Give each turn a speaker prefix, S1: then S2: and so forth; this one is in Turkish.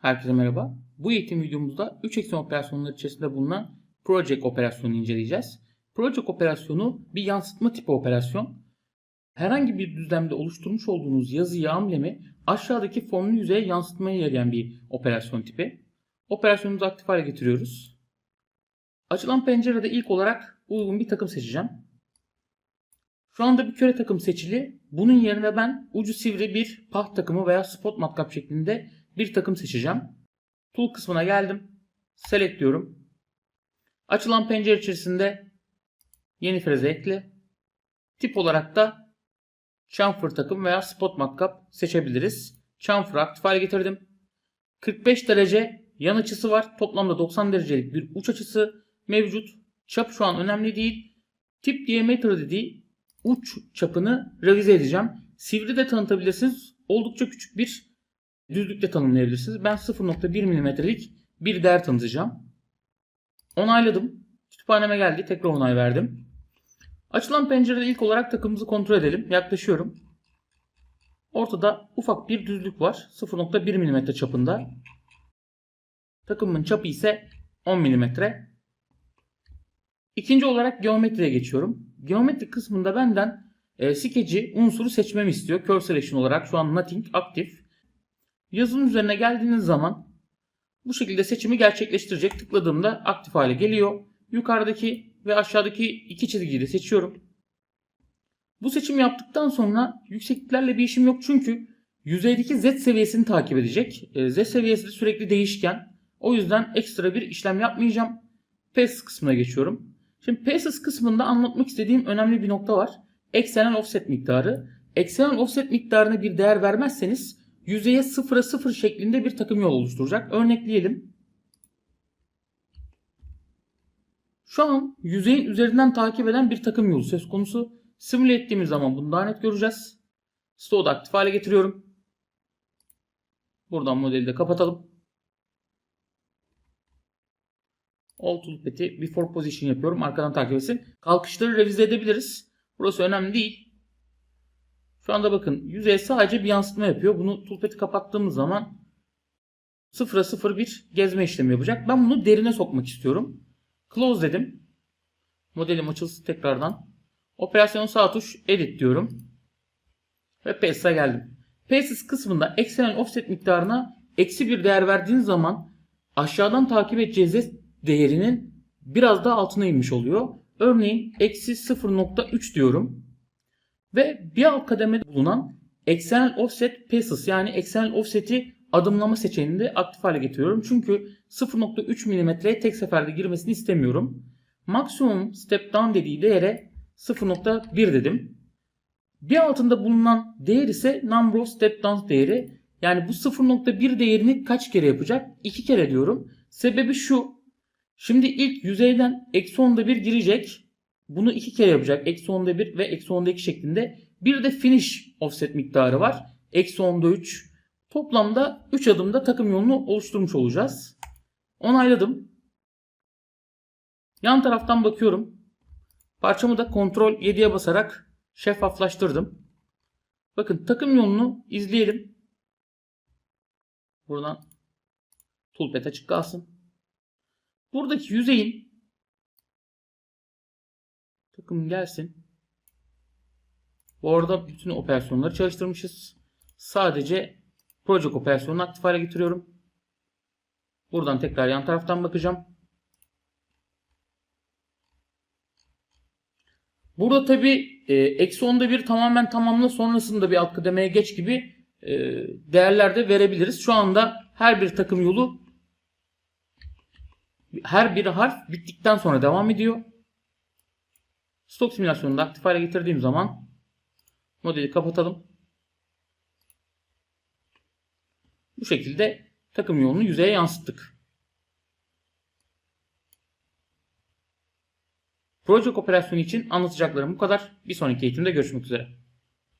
S1: Herkese merhaba. Bu eğitim videomuzda 3 eksen operasyonları içerisinde bulunan Project operasyonunu inceleyeceğiz. Project operasyonu bir yansıtma tipi operasyon. Herhangi bir düzlemde oluşturmuş olduğunuz yazıyı, amblemi aşağıdaki formlu yüzeye yansıtmaya yarayan bir operasyon tipi. Operasyonumuzu aktif hale getiriyoruz. Açılan pencerede ilk olarak uygun bir takım seçeceğim. Şu anda bir köre takım seçili. Bunun yerine ben ucu sivri bir paht takımı veya spot matkap şeklinde bir takım seçeceğim. Tool kısmına geldim. Select diyorum. Açılan pencere içerisinde yeni freze ekle. Tip olarak da chamfer takım veya spot matkap seçebiliriz. Chamfer'ı aktif hale getirdim. 45 derece yan açısı var. Toplamda 90 derecelik bir uç açısı mevcut. Çap şu an önemli değil. Tip diameter dediği uç çapını revize edeceğim. Sivri de tanıtabilirsiniz. Oldukça küçük bir düzlükte tanımlayabilirsiniz. Ben 0.1 mm'lik bir değer tanıtacağım. Onayladım. Kütüphaneme geldi. Tekrar onay verdim. Açılan pencerede ilk olarak takımımızı kontrol edelim. Yaklaşıyorum. Ortada ufak bir düzlük var. 0.1 mm çapında. Takımın çapı ise 10 mm. İkinci olarak geometriye geçiyorum. Geometri kısmında benden e, skeci unsuru seçmemi istiyor. Curve selection olarak şu an nothing aktif. Yazının üzerine geldiğiniz zaman bu şekilde seçimi gerçekleştirecek. Tıkladığımda aktif hale geliyor. Yukarıdaki ve aşağıdaki iki çizgiyi de seçiyorum. Bu seçim yaptıktan sonra yüksekliklerle bir işim yok çünkü yüzeydeki Z seviyesini takip edecek. E, Z seviyesi de sürekli değişken. O yüzden ekstra bir işlem yapmayacağım. Pass kısmına geçiyorum. Şimdi Passes kısmında anlatmak istediğim önemli bir nokta var. Eksenel offset miktarı. Eksenel offset miktarına bir değer vermezseniz yüzeye 0'a 0 şeklinde bir takım yol oluşturacak. Örnekleyelim. Şu an yüzeyin üzerinden takip eden bir takım yolu söz konusu. Simüle ettiğimiz zaman bunu daha net göreceğiz. Stoğu aktif hale getiriyorum. Buradan modeli de kapatalım. All toolpad'i before position yapıyorum. Arkadan takip etsin. Kalkışları revize edebiliriz. Burası önemli değil. Şu anda bakın yüzeye sadece bir yansıtma yapıyor. Bunu toolpad'i kapattığımız zaman 0'a 0 bir gezme işlemi yapacak. Ben bunu derine sokmak istiyorum. Close dedim. Modelim açılsın tekrardan. Operasyon sağ tuş edit diyorum. Ve Pass'a geldim. Passes kısmında eksenel offset miktarına eksi bir değer verdiğiniz zaman aşağıdan takip edeceğiniz değerinin biraz daha altına inmiş oluyor. Örneğin eksi 0.3 diyorum. Ve bir alt kademede bulunan eksenel offset passes yani eksenel offset'i adımlama seçeneğini de aktif hale getiriyorum. Çünkü 0.3 mm'ye tek seferde girmesini istemiyorum. Maksimum step down dediği değere 0.1 dedim. Bir altında bulunan değer ise number of step downs değeri. Yani bu 0.1 değerini kaç kere yapacak? 2 kere diyorum. Sebebi şu. Şimdi ilk yüzeyden eksi 10'da 1 girecek. Bunu 2 kere yapacak. Eksi 10'da 1 ve eksi 10'da 2 şeklinde. Bir de finish offset miktarı var. Eksi 10'da 3. Toplamda 3 adımda takım yolunu oluşturmuş olacağız. Onayladım. Yan taraftan bakıyorum. Parçamı da kontrol 7'ye basarak şeffaflaştırdım. Bakın takım yolunu izleyelim. Buradan toolpad açık kalsın. Buradaki yüzeyin takım gelsin. Bu arada bütün operasyonları çalıştırmışız. Sadece Project operasyonunu aktif hale getiriyorum. Buradan tekrar yan taraftan bakacağım. Burada tabi e, eksi onda bir tamamen tamamla sonrasında bir alt kademeye geç gibi e, değerler de verebiliriz. Şu anda her bir takım yolu her bir harf bittikten sonra devam ediyor. Stok simülasyonunu aktif hale getirdiğim zaman modeli kapatalım. Bu şekilde takım yolunu yüzeye yansıttık. Project operasyonu için anlatacaklarım bu kadar. Bir sonraki eğitimde görüşmek üzere.